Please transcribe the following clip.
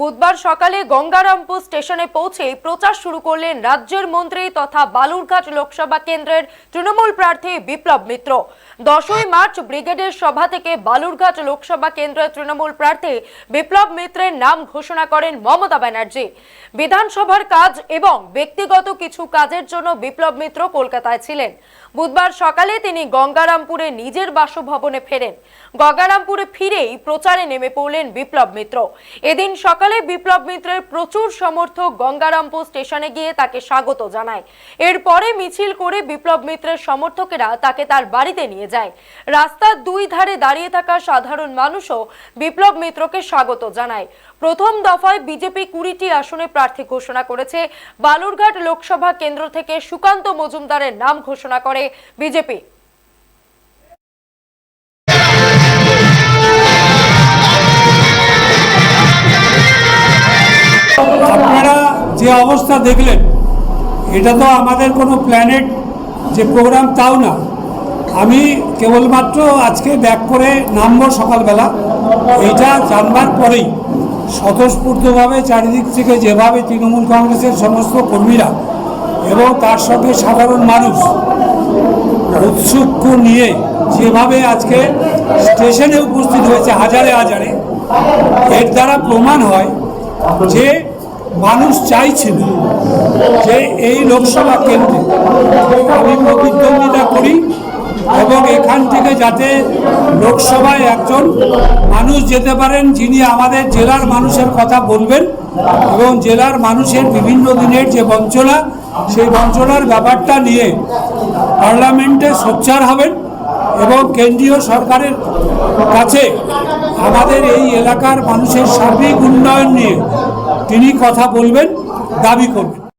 বুধবার সকালে গঙ্গারামপুর স্টেশনে পৌঁছে প্রচার শুরু করলেন রাজ্যের মন্ত্রী তথা বালুরঘাট লোকসভা কেন্দ্রের তৃণমূল প্রার্থী বিপ্লব মিত্র। দশই মার্চ ব্রিগেডের সভা থেকে বালুরঘাট লোকসভা কেন্দ্রের তৃণমূল প্রার্থী বিপ্লব মিত্রের নাম ঘোষণা করেন মমতা ব্যানার্জি। বিধানসভার কাজ এবং ব্যক্তিগত কিছু কাজের জন্য বিপ্লব মিত্র কলকাতায় ছিলেন। বুধবার সকালে তিনি গঙ্গারামপুরে নিজের বাসভবনে ফেরেন। গঙ্গারামপুরে ফিরেই প্রচারে নেমে পড়লেন বিপ্লব মিত্র। এদিন সকালে বিপ্লব মিত্রের প্রচুর সমর্থক গঙ্গারামপুর স্টেশনে গিয়ে তাকে স্বাগত জানায়। এরপরে মিছিল করে বিপ্লব মিত্রের সমর্থকেরা তাকে তার বাড়িতে নিয়ে যায়। রাস্তার দুই ধারে দাঁড়িয়ে থাকা সাধারণ মানুষও বিপ্লব মিত্রকে স্বাগত জানায়। প্রথম দফায় বিজেপি কুড়িটি আসনে প্রার্থী ঘোষণা করেছে। বালুরঘাট লোকসভা কেন্দ্র থেকে সুকান্ত মজুমদারের নাম ঘোষণা করে বিজেপি। যে অবস্থা দেখলেন, এটা তো আমাদের কোনো প্ল্যানেট যে প্রোগ্রাম তাও না। আমি কেবলমাত্র আজকে ব্যাক করে নামবো সকালবেলা। এটা জানবার পরেই স্বতঃস্ফূর্তভাবে চারিদিক থেকে যেভাবে তৃণমূল কংগ্রেসের সমস্ত কর্মীরা এবং তার সঙ্গে সাধারণ মানুষ উৎসুক নিয়ে যেভাবে আজকে স্টেশনে উপস্থিত হয়েছে হাজারে হাজারে, এর দ্বারা প্রমাণ হয় যে মানুষ চাইছিল যে এই লোকসভা কেন্দ্রে আমি প্রতিদ্বন্দ্বিতা করি এবং এখান থেকে যাতে লোকসভায় একজন মানুষ যেতে পারেন যিনি আমাদের জেলার মানুষের কথা বলবেন এবং জেলার মানুষের বিভিন্ন দিনের যে বঞ্চনা, সেই বঞ্চনার ব্যাপারটা নিয়ে পার্লামেন্টে সোচ্চার হবেন এবং কেন্দ্রীয় সরকারের কাছে আমাদের এই এলাকার মানুষের সার্বিক উন্নয়ন নিয়ে তিনি কথা বলবেন দাবি করবেন।